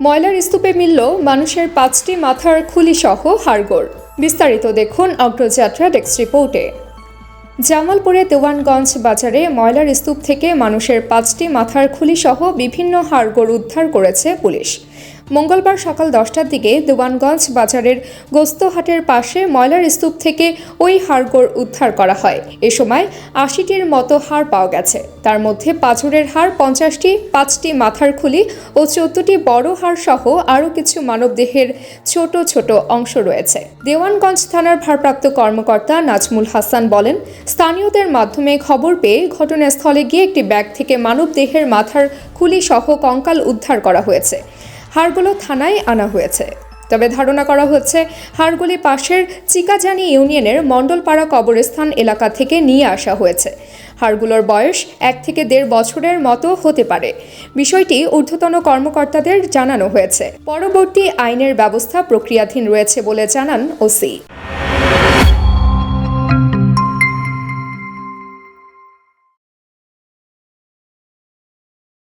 ময়লার স্তূপে মিলল মানুষের পাঁচটি মাথার খুলি সহ হাড়গোড়। বিস্তারিত দেখুন অগ্রযাত্রা ডেস্ক রিপোর্টে। জামালপুরে দেওয়ানগঞ্জ বাজারে ময়লার স্তূপ থেকে মানুষের পাঁচটি মাথার খুলি সহ বিভিন্ন হাড়গোড় উদ্ধার করেছে পুলিশ। মঙ্গলবার সকাল দশটার দিকে দেওয়ানগঞ্জ বাজারের গোস্তহাটের পাশে ময়লার স্তূপ থেকে ওই হাড়গোড় উদ্ধার করা হয়। এ সময় আশিটির মতো হাড় পাওয়া গেছে। তার মধ্যে পাঁচুরের হাড় পঞ্চাশটি, পাঁচটি মাথার খুলি ও চোদ্দটি বড় হাড় সহ আরও কিছু মানবদেহের ছোট ছোট অংশ রয়েছে। দেওয়ানগঞ্জ থানার ভারপ্রাপ্ত কর্মকর্তা নাজমুল হাসান বলেন, স্থানীয়দের মাধ্যমে খবর পেয়ে ঘটনাস্থলে গিয়ে একটি ব্যাগ থেকে মানবদেহের মাথার খুলি সহ কঙ্কাল উদ্ধার করা হয়েছে। হাড়গুলো থানায় আনা হয়েছে। তবে ধারণা করা হচ্ছে, হাড়গুলি পাশের চিকাজানি ইউনিয়নের মণ্ডলপাড়া কবরস্থান এলাকা থেকে নিয়ে আসা হয়েছে। হাড়গুলোর বয়স এক থেকে দেড় বছরের মতো হতে পারে। বিষয়টি ঊর্ধ্বতন কর্মকর্তাদের জানানো হয়েছে। পরবর্তী আইনের ব্যবস্থা প্রক্রিয়াধীন রয়েছে বলে জানান ওসি।